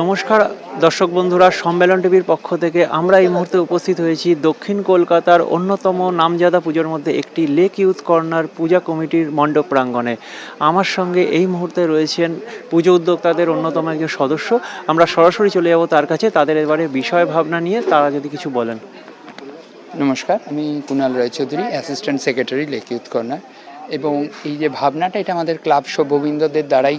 নমস্কার, দর্শক বন্ধুরা, সম্মেলন টিভির পক্ষ থেকে আমরা এই মুহূর্তে উপস্থিত হয়েছি দক্ষিণ কলকাতার অন্যতম নামজাদা পুজোর মধ্যে একটি লেক ইউথ কর্নার পূজা কমিটির মণ্ডপ প্রাঙ্গণে। আমার সঙ্গে এই মুহূর্তে রয়েছেন পুজো উদ্যোক্তাদের অন্যতম একজন সদস্য। আমরা সরাসরি চলে যাব তার কাছে, তাদের এবারে বিষয় ভাবনা নিয়ে, তারা যদি কিছু বলেন। নমস্কার, আমি Kunal Raychaudhuri assistant secretary lake youth corner এবং এই যে ভাবনাটা, এটা আমাদের ক্লাব সভ্যবৃন্দদের দ্বারাই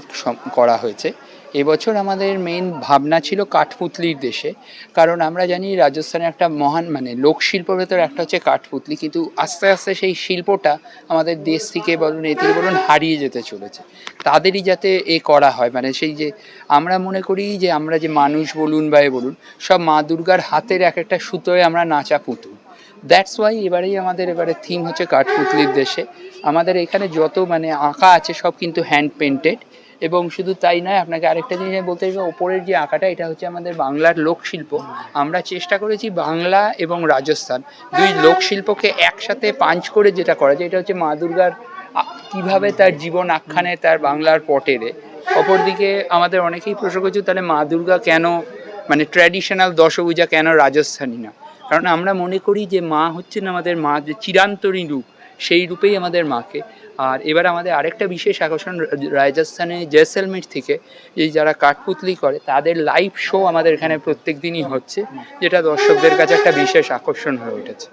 করা হয়েছে। এবছর আমাদের মেইন ভাবনা ছিল কাঠপুতলির দেশে। কারণ আমরা জানি রাজস্থানে একটা মহান মানে লোকশিল্পের ভেতর একটা হচ্ছে কাঠপুতলি। কিন্তু আস্তে আস্তে সেই শিল্পটা আমাদের দেশ থেকে বলুন, এ থেকে বলুন হারিয়ে যেতে চলেছে। তাদেরই যাতে এ করা হয় মানে সেই যে আমরা মনে করি যে আমরা যে মানুষ বলুন বা এ বলুন, সব মা দুর্গার হাতের এক একটা সুতোয় আমরা নাচা পুতুল। দ্যাটস ওয়াই এবারেই আমাদের, এবারে থিম হচ্ছে কাঠপুতলির দেশে। আমাদের এখানে যত মানে আঁকা আছে সব কিন্তু হ্যান্ড পেন্টেড এবং শুধু তাই নয়, আপনাকে আরেকটা জিনিস আমি বলতে চাই ওপরের যে আঁকাটা, এটা হচ্ছে আমাদের বাংলার লোকশিল্প। আমরা চেষ্টা করেছি বাংলা এবং রাজস্থান। দুই লোকশিল্পকে একসাথে পাঞ্চ করে যেটা করা যায়, এটা হচ্ছে মা দুর্গার কীভাবে তার জীবন আখ্যানে তার বাংলার পটেরে অপরদিকে আমাদের অনেকেই প্রশ্ন করছে, তাহলে মা দুর্গা কেন মানে ট্র্যাডিশনাল দশভূজা কেন রাজস্থানী না? কারণ আমরা মনে করি যে মা হচ্ছেন আমাদের মা যে চিরান্তরী রূপ। সেই রূপেই আমাদের মাকে। আর এবার আমাদের আরেকটা বিশেষ আকর্ষণ, রাজস্থানে জয়সলমের থেকে, এই যারা কাঠপুতলি করে, তাদের লাইভ শো আমাদের এখানে প্রত্যেক দিনই হচ্ছে, যেটা দর্শকদের কাছে একটা বিশেষ আকর্ষণ হয়ে উঠেছে।